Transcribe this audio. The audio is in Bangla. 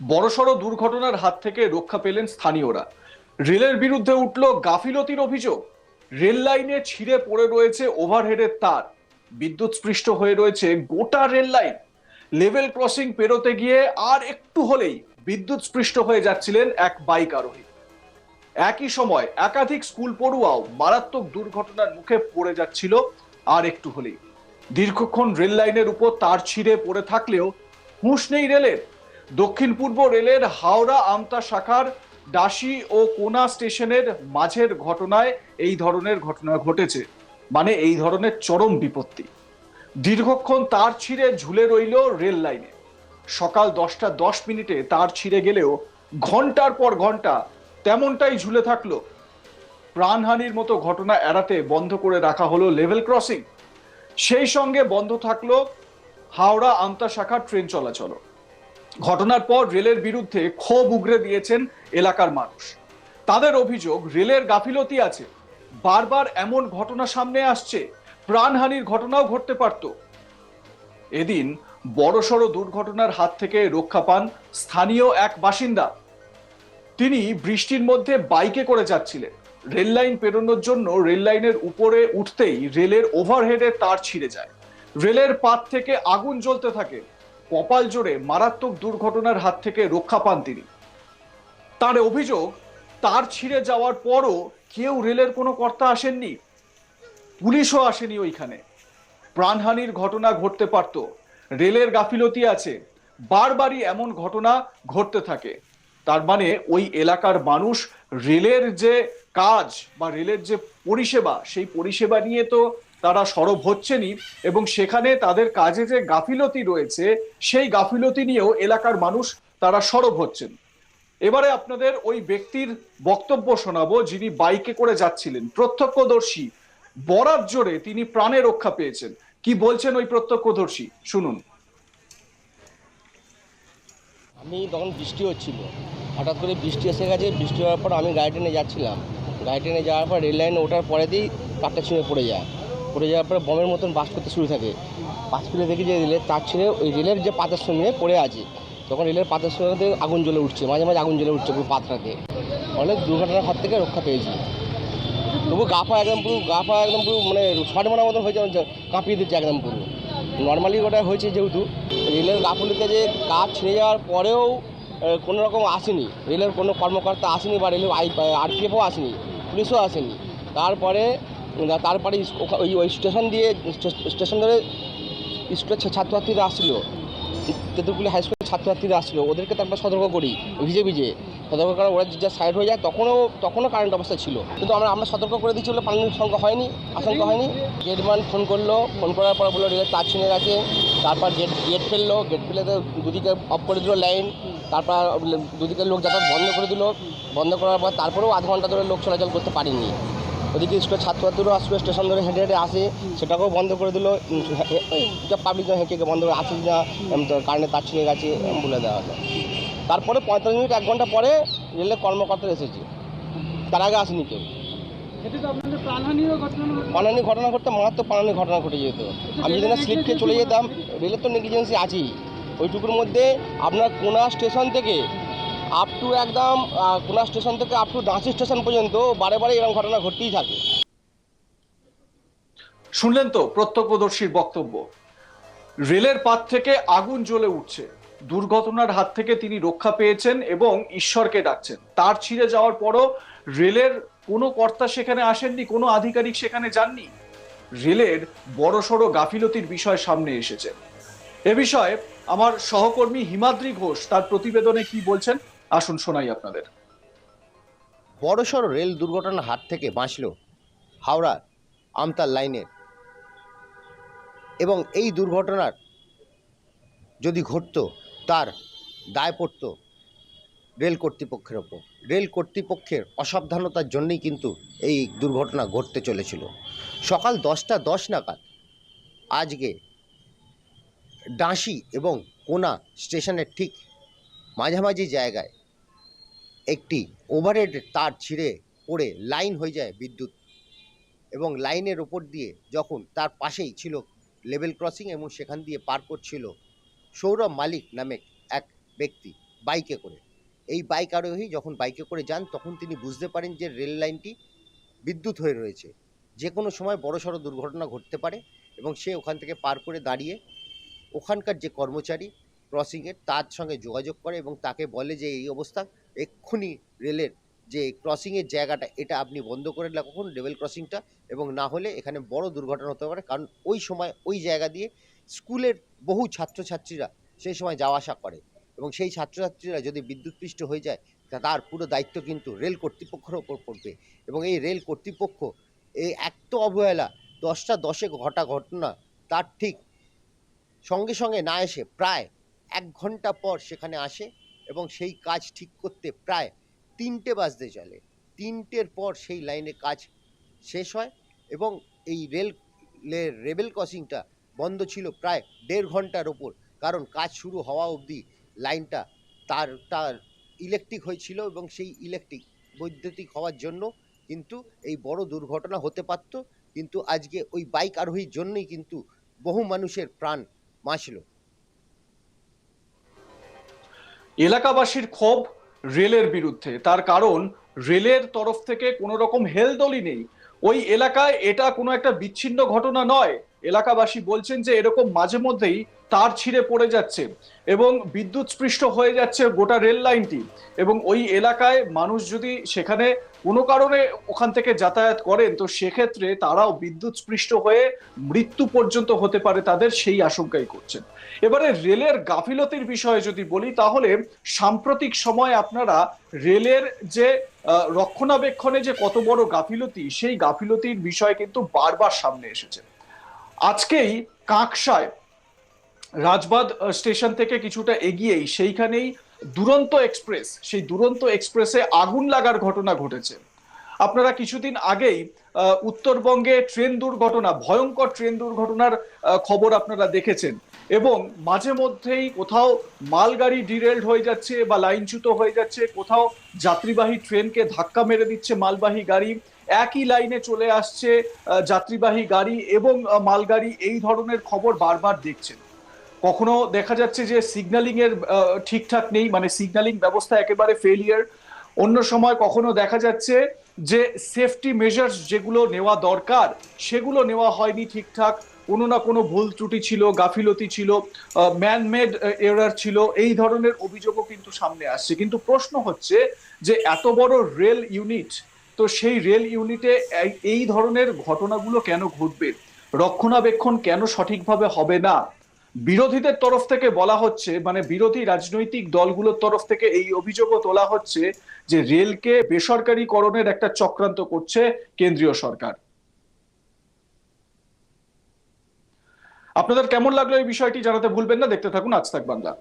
বড়সড় দুর্ঘটনার হাত থেকে রক্ষা পেলেন স্থানীয়রা। রেলের বিরুদ্ধে উঠল গাফিলতির অভিযোগ। রেল লাইনে ছিঁড়ে পড়ে রয়েছে ওভারহেডের তার। বিদ্যুৎ স্পৃষ্ট হয়ে রয়েছে গোটা রেল লাইন। লেভেল ক্রসিং পেরোতে গিয়ে আর একটু হলেই বিদ্যুৎ স্পৃষ্ট হয়ে যাচ্ছিলেন এক বাইক আরোহী। একই সময় একাধিক স্কুল পড়ুয়াও মারাত্মক দুর্ঘটনার মুখে পড়ে যাচ্ছিল আর একটু হলেই। দীর্ঘক্ষণ রেল লাইনের উপর তার ছিঁড়ে পড়ে থাকলেও হুঁশ নেই রেলের। দক্ষিণ পূর্ব রেলের হাওড়া আমতা শাখার ডাসি ও কোনা স্টেশনের মাঝের ঘটনায় এই ধরনের ঘটনা ঘটেছে। মানে এই ধরনের চরম বিপত্তি। দীর্ঘক্ষণ তার ছিঁড়ে ঝুলে রইল রেল লাইনে। সকাল দশটা দশ মিনিটে তার ছিঁড়ে গেলেও ঘণ্টার পর ঘণ্টা তেমনটাই ঝুলে থাকল। প্রাণহানির মতো ঘটনা এড়াতে বন্ধ করে রাখা হলো লেভেল ক্রসিং। সেই সঙ্গে বন্ধ থাকল হাওড়া আমতা শাখার ট্রেন চলাচল ঘটনার পর রেলের বিরুদ্ধে ক্ষোভ উগরে দিয়েছেন এলাকার মানুষ। তাদের অভিযোগ, রেলের গাফিলতি আছে। বারবার এমন ঘটনা সামনে আসছে, প্রাণহানির ঘটনাও ঘটতে পারত। এদিন বড়সড় দুর্ঘটনার হাত থেকে রক্ষা পান স্থানীয় এক বাসিন্দা। তিনি বৃষ্টির মধ্যে বাইকে করে যাচ্ছিলেন। রেল লাইন পেরোনোর জন্য রেল লাইনের উপরে উঠতেই রেলের ওভারহেডে তার ছিঁড়ে যায়। রেলের পাত থেকে আগুন জ্বলতে থাকে। কপাল জোরে মারাত্মক দুর্ঘটনার হাত থেকে রক্ষা পান তিনি। তার অভিযোগ, তার ছিঁড়ে যাওয়ার পরও কেউ রেলের কোনো কর্তা আসেননি। পুলিশও আসেনি ওইখানে। প্রাণহানির ঘটনা ঘটতে পারত। রেলের গাফিলতি আছে। বারবারই এমন ঘটনা ঘটতে থাকে। তার মানে ওই এলাকার মানুষ রেলের যে কাজ বা রেলের যে পরিষেবা, সেই পরিষেবা নিয়ে তো তারা সরব হচ্ছেনই এবং সেখানে তাদের কাজে যে গাফিলতি রয়েছে, সেই গাফিলতি নিয়েও এলাকার মানুষ তারা সরব হচ্ছেন। এবারে আপনাদের ওই ব্যক্তির বক্তব্য শোনাবো যিনি বাইকে করে যাচ্ছিলেন, প্রত্যক্ষদর্শী। বরাত জোরে তিনি প্রাণে রক্ষা পেয়েছেন। কি বলছেন ওই প্রত্যক্ষদর্শী? শুনুন। আমি তখন বৃষ্টি হচ্ছিল। হঠাৎ করে বৃষ্টি এসে গেছে, বৃষ্টি হওয়ার পর আমি গাড়ি টেনে যাচ্ছিলাম। গাড়ি টেনে যাওয়ার পর রেল লাইনে ওঠার পরেতেই তারটা ছিঁড়ে পড়ে যায়। পড়ে যাওয়ার পরে বমের মতন বাস করতে শুরু থাকে। পাঁচ ফিরে দেখি যে রেলের তার ছিঁড়ে ওই রেলের যে পাতের সঙ্গে পড়ে আছে। তখন রেলের পাতের সঙ্গে আগুন জ্বলে উঠছে, মাঝে মাঝে আগুন জ্বলে উঠছে পুরো পাতটাতে। অনেক দুর্ঘটনার হাত থেকে রক্ষা পেয়েছি। তবু গা পা একদম পুরো, গা পা একদম পুরো মানে শর্ট মারার মতন হয়েছে কাঁপিয়ে দিচ্ছে একদম পুরো। নর্মালি ওটা হয়েছে যেহেতু, রেলের গাফুলিতে যে কাজ ছিঁড়ে যাওয়ার পরেও কোনো রকম আসেনি। রেলের কোনো কর্মকর্তা আসেনি বা রেলের আই, আরপিএফও আসেনি, পুলিশও আসেনি। তারপরে তারপরে ওই ওই স্টেশন দিয়ে স্টেশন ধরে স্কুলের ছাত্রছাত্রীরা আসছিল তেঁতুলকুলি হাই স্কুলের ছাত্রছাত্রীরা আসছিল ওদেরকে তারপর সতর্ক করি, ভিজে ভিজে। সতর্ক করা ওরা যা সাইড হয়ে যায়, তখনও তখনও কারেন্ট অবস্থা ছিল। কিন্তু আমরা আমরা সতর্ক করে দিচ্ছি বলে পানির সংখ্যা হয়নি, আশঙ্কা হয়নি। গেটম্যান ফোন করল ফোন করার পর বলল তার ছিঁড়ে গেছে। তারপর গেট গেট ফেলল গেট ফেলে দুদিকে অফ করে দিল লাইন তারপর দুদিকে লোক যাতায়াত বন্ধ করে দিল। বন্ধ করার পর তারপরেও আধ ঘণ্টা ধরে লোক চলাচল করতে পারেনি। ওদিকে স্কুলের ছাত্রছাত্রীরাও আসবে স্টেশন ধরে হেঁটে হেঁটে আসে সেটাকেও বন্ধ করে দিল। পাবলিক হেঁটে বন্ধ করে আসে না কারেন্টের তার ছিঁড়ে গেছে বলে দেওয়া হলো। তারপরে পঁয়তাল্লিশ মিনিট এক ঘণ্টা পরে রেলের কর্মকর্তা এসেছে। তার আগে আসেনি কেউ। প্রাণহানিরও ঘটনা। ঘটতে মারাত্মক পানানি ঘটনা ঘটে যেত। আমি যদি না স্লিপ খেয়ে চলে যেতাম রেলের তো নেগলিজেন্সি আছেই। ওইটুকুর মধ্যে আপনার কোনা স্টেশন থেকে আপ টু একদম কোনা স্টেশন থেকে আপ টু দাঁচি স্টেশন পর্যন্ত বারে বারে এরকম ঘটনা ঘটতেই থাকে। শুনলেন তো প্রত্যক্ষদর্শীর বক্তব্য। রেলের পাত থেকে আগুন জ্বলে উঠছে। দুর্ঘটনার হাত থেকে তিনি রক্ষা পেয়েছেন এবং ঈশ্বরকে ডাকছেন। তার ছিঁড়ে যাওয়ার পরও রেলের কোনো কর্তা সেখানে আসেননি, কোনো আধিকারিক সেখানে যাননি। রেলের বড়সড় গাফিলতির বিষয় সামনে এসেছে। এ বিষয়ে আমার সহকর্মী হিমাদ্রি ঘোষ তার প্রতিবেদনে কি বলছেন? আসুন শোনাই আপনাদের। বড়সড় রেল দুর্ঘটনার হাত থেকে বাঁচল হাওড়া আমতার লাইনের। এবং এই দুর্ঘটনার যদি ঘটতো, তার দায় পড়ত রেল কর্তৃপক্ষের ওপর। রেল কর্তৃপক্ষের অসাবধানতার জন্যই কিন্তু এই দুর্ঘটনা ঘটতে চলেছিল। সকাল দশটা দশ নাগাদ আজকে ডাঁশি এবং কোনা স্টেশনের ঠিক মাঝামাঝি জায়গায় একটি ওভারহেড তার ছিঁড়ে পড়ে লাইন হয়ে যায় বিদ্যুৎ এবং লাইনের ওপর দিয়ে যখন তার পাশেই ছিল লেভেল ক্রসিং এবং সেখান দিয়ে পার করছিল সৌরভ মালিক নামে এক ব্যক্তি বাইকে করে। এই বাইক আরোহী যখন বাইকে করে যান, তখন তিনি বুঝতে পারেন যে রেল লাইনটি বিদ্যুৎ হয়ে রয়েছে। যে কোনো সময় বড়সড় দুর্ঘটনা ঘটতে পারে এবং সে ওখান থেকে পার করে দাঁড়িয়ে ওখানকার যে কর্মচারী ক্রসিংয়ের তার সঙ্গে যোগাযোগ করে এবং তাকে বলে যে, এই অবস্থা, এক্ষুনি রেলের যে ক্রসিংয়ের জায়গাটা, এটা আপনি বন্ধ করে রাখুন লেভেল ক্রসিংটা এবং না হলে এখানে বড় দুর্ঘটনা হতে পারে। কারণ ওই সময়, ওই জায়গা দিয়ে স্কুলের বহু ছাত্রছাত্রীরা সেই সময় যাওয়া আসা করে এবং সেই ছাত্রছাত্রীরা যদি বিদ্যুৎপৃষ্ট হয়ে যায় তার পুরো দায়িত্ব কিন্তু রেল কর্তৃপক্ষের ওপর পড়বে এবং এই রেল কর্তৃপক্ষ এই এক তো অবহেলা, দশটা দশে ঘটা ঘটনা তার ঠিক সঙ্গে সঙ্গে না এসে প্রায় এক ঘণ্টা পর সেখানে আসে এবং সেই কাজ ঠিক করতে প্রায় তিনটে বাজতে চলে। তিনটের পর সেই লাইনে কাজ শেষ হয় এবং এই রেল রেবেল ক্রসিংটা বন্ধ ছিল প্রায় দেড় ঘণ্টার ওপর। কারণ কাজ শুরু হওয়া অবধি লাইনটা তার তার ইলেকট্রিক হয়েছিল এবং সেই ইলেকট্রিক বৈদ্যুতিক হওয়ার জন্য কিন্তু এই বড় দুর্ঘটনা হতে পারত। কিন্তু আজকে ওই বাইক আরোহীর জন্যই কিন্তু বহু মানুষের প্রাণ বাঁচল। এলাকাবাসীর ক্ষোভ রেলের বিরুদ্ধে। তার কারণ, রেলের তরফ থেকে কোনো রকম হেলদলি নেই। ওই এলাকায় এটা কোনো একটা বিচ্ছিন্ন ঘটনা নয়। এলাকাবাসী বলছেন যে এরকম মাঝে মধ্যেই তার ছিঁড়ে পড়ে যাচ্ছে এবং বিদ্যুৎ স্পৃষ্ট হয়ে যাচ্ছে গোটা রেল লাইনটি। এবং ওই এলাকায় মানুষ যদি সেখানে কোনো কারণে ওখান থেকে যাতায়াত করেন, তো সেক্ষেত্রে তারাও বিদ্যুৎ স্পৃষ্ট হয়ে মৃত্যু পর্যন্ত হতে পারে তাদের সেই আশঙ্কাই করছেন। এবারে রেলের গাফিলতির বিষয়ে যদি বলি, তাহলে সাম্প্রতিক সময় আপনারা রেলের যে রক্ষণাবেক্ষণে যে কত বড় গাফিলতি, সেই গাফিলতির বিষয় কিন্তু বারবার সামনে এসেছে। আজকেই কাঁকসায় রাজবাদ স্টেশন থেকে কিছুটা এগিয়েই সেইখানেই দুরন্ত এক্সপ্রেস, সেই দুরন্ত এক্সপ্রেসে আগুন লাগার ঘটনা ঘটেছে। আপনারা কিছুদিন আগেই উত্তরবঙ্গে ট্রেন দুর্ঘটনা, ভয়ঙ্কর ট্রেন দুর্ঘটনার খবর আপনারা দেখেছেন। এবং মাঝে মধ্যেই কোথাও মালগাড়ি ডিরেল্ড হয়ে যাচ্ছে বা লাইনচ্যুত হয়ে যাচ্ছে, কোথাও যাত্রীবাহী ট্রেনকে ধাক্কা মেরে দিচ্ছে মালবাহী গাড়ি, একই লাইনে চলে আসছে যাত্রীবাহী গাড়ি এবং মালগাড়ি, এই ধরনের খবর বারবার দেখছেন। কখনো দেখা যাচ্ছে যে সিগন্যালিং এর ঠিকঠাক নেই মানে সিগন্যালিং ব্যবস্থা একেবারে ফেলিয়ার অন্য সময় কখনো দেখা যাচ্ছে যে সেফটি মেজার্স যেগুলো নেওয়া দরকার, সেগুলো নেওয়া হয়নি ঠিকঠাক। কোনো না কোনো ভুল ত্রুটি ছিল, গাফিলতি ছিল ম্যানমেড এরার ছিল, এই ধরনের অভিযোগও কিন্তু সামনে আসছে। কিন্তু প্রশ্ন হচ্ছে যে এত বড় রেল ইউনিট তো সেই রেল ইউনিটে এই ধরনের ঘটনাগুলো কেন ঘটবে? রক্ষণাবেক্ষণ কেন সঠিকভাবে হবে না? বিরোধীদের তরফ থেকে বলা হচ্ছে মানে বিরোধী রাজনৈতিক দলগুলোর তরফ থেকে এই অভিযোগও তোলা হচ্ছে যে রেলকে বেসরকারীকরণের একটা চক্রান্ত করছে কেন্দ্রীয় সরকার। আপনাদের কেমন লাগল এই বিষয়টি জানাতে ভুলবেন না, দেখতে থাকুন আজ থাক বাংলা।